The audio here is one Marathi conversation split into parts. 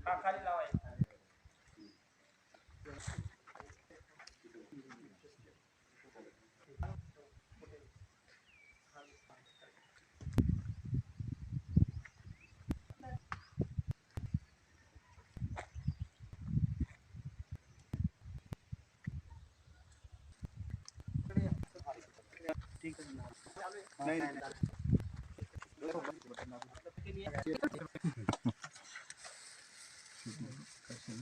हा खाली लावायचं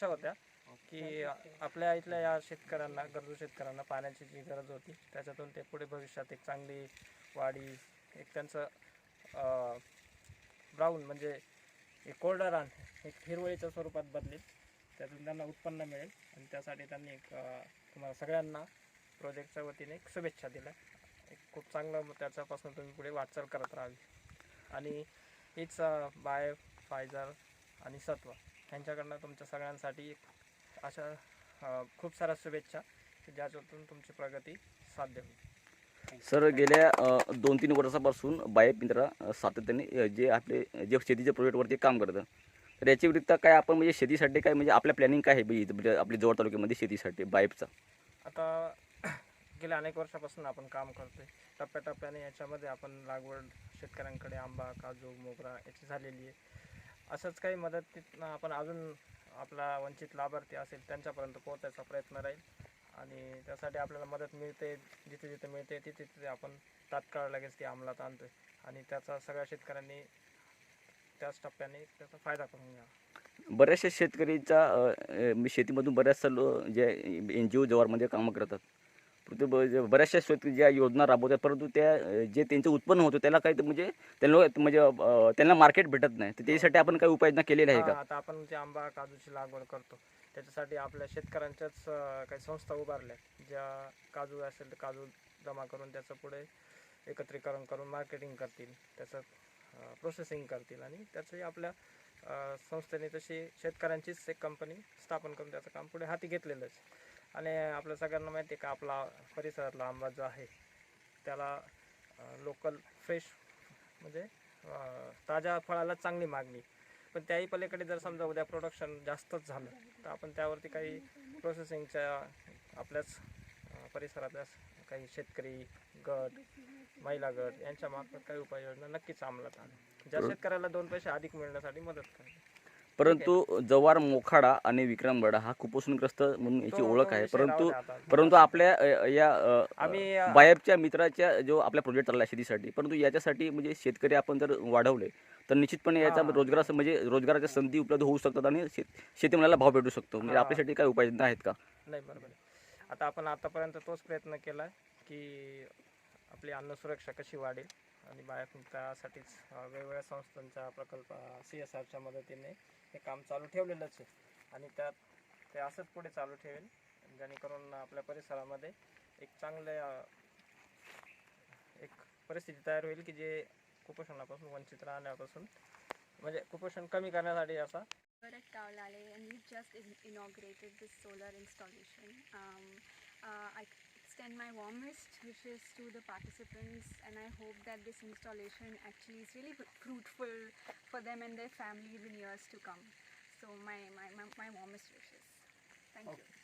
इच्छा होत्या की आपल्या इथल्या या शेतकऱ्यांना गरजू शेतकऱ्यांना पाण्याची जी गरज होती त्याच्यातून ते पुढे भविष्यात एक चांगली वाढी एक त्यांचं ब्राऊन म्हणजे एक कोरडं रान एक हिरवळीच्या स्वरूपात बदलेल. त्यातून त्यांना उत्पन्न मिळेल आणि त्यासाठी त्यांनी एक तुम्हाला सगळ्यांना प्रोजेक्टच्या वतीने एक शुभेच्छा दिल्या. एक खूप चांगलं त्याच्यापासून तुम्ही पुढे वाटचाल करत राहावी. आणि हीच बाय फायझर आणि सत्व. यांच्याकडनं तुमच्या सगळ्यांसाठी एक अशा खूप साऱ्या शुभेच्छा की ज्याच्यातून तुमची प्रगती साध्य होईल. सर गेल्या दोन तीन वर्षापासून बाय पिंजरा सातत्याने जे आपले जे शेतीच्या प्रोजेक्टवरती काम करतं तर व्यतिरिक्त काय आपण म्हणजे शेतीसाठी काय म्हणजे आपल्या प्लॅनिंग काय आहे म्हणजे म्हणजे आपल्या जवळ तालुक्यामध्ये शेतीसाठी बायपचा? आता गेल्या अनेक वर्षापासून आपण काम करतोय. टप्प्याटप्प्याने याच्यामध्ये आपण लागवड शेतकऱ्यांकडे आंबा काजू मोगरा याची झालेली आहे. असंच काही मदतीत आपण अजून आपला वंचित लाभार्थी असेल त्यांच्यापर्यंत पोहोचायचा प्रयत्न राहील. आणि त्यासाठी आपल्याला मदत मिळते जिथे जिथे मिळते तिथे तिथे आपण तात्काळ लगेच ती अंमलात आणतो आणि त्याचा सगळ्या शेतकऱ्यांनी त्याच टप्प्याने त्याचा फायदा करून घ्यावा बऱ्याचशा शेतकरीचा शेतीमधून बऱ्याचशा लो जे एन जी ओ जवारमध्ये कामं करतात. बऱ्याचशा शेतकरी ज्या योजना राबवतात परंतु त्या जे त्यांचं उत्पन्न होतं त्याला काही म्हणजे त्यांना म्हणजे त्यांना मार्केट भेटत नाही. तर त्यासाठी आपण काही उपाययोजना केलेल्या आहे का? आता आपण जे आंबा काजूची लागवड करतो त्याच्यासाठी आपल्या शेतकऱ्यांच्याच काही संस्था उभारल्या ज्या काजू असेल तर काजू जमा करून त्याचं पुढे एकत्रीकरण करून मार्केटिंग करतील त्याचं प्रोसेसिंग करतील आणि त्याचंही आपल्या संस्थेने तशी शेतकऱ्यांचीच एक कंपनी स्थापन करून त्याचं काम पुढे हाती घेतलेलंच आणि आपल्या सगळ्यांना माहिती आहे का आपला परिसरातला आंबा जो आहे त्याला लोकल फ्रेश म्हणजे ताज्या फळाला चांगली मागणी. पण त्याही पलीकडे जर समजा उद्या प्रोडक्शन जास्तच झालं तर आपण त्यावरती काही प्रोसेसिंगच्या आपल्याच परिसरातल्या काही शेतकरी गट महिला गट यांच्या मार्फत काही उपाययोजना नक्कीच अंमलात आणू. ज्या शेतकऱ्याला दोन पैसे अधिक मिळण्यासाठी मदत करेल. परंतु जवार मोखाडा आणि विक्रमगड हा कुपोषणग्रस्त म्हणून याची ओळख आहे परंतु. परंतु आपल्या अ, या अ, आम्ही अ, बायबच्या मित्राच्या जो आपला प्रोजेक्ट चालला आहे शेतीसाठी परंतु याच्यासाठी म्हणजे शेतकरी आपण जर वाढवले तर निश्चितपणे याचा. रोजगार म्हणजे रोजगाराच्या संधी उपलब्ध होऊ शकतात आणि शेत शेतीमालाला भाव भेटू शकतो म्हणजे. आपल्यासाठी काय उपाययोजना आहेत का नाही बरोबर आहे आता आपण आतापर्यंत तोच प्रयत्न केला की आपली अन्न सुरक्षा कशी वाढेल आणि बाहेरून त्यासाठीच अं, वेगवेगळ्या संस्थांच्या प्रकल्प सी एस आरच्या मदतीने हे काम चालू ठेवलेलंच आहे आणि त्यात ते असंच पुढे चालू ठेवेल जेणेकरून आपल्या परिसरामध्ये एक चांगल्या एक परिस्थिती तयार होईल की जे कुपोषणापासून वंचित राहण्यापासून म्हणजे कुपोषण कमी करण्यासाठी असा We're at Kaulale and we've just inaugurated this solar installation. Um, uh, I extend my warmest wishes to the participants and I hope that this installation actually is really fruitful for them and their families in years to come. So my, my, my, my warmest wishes. Thank you.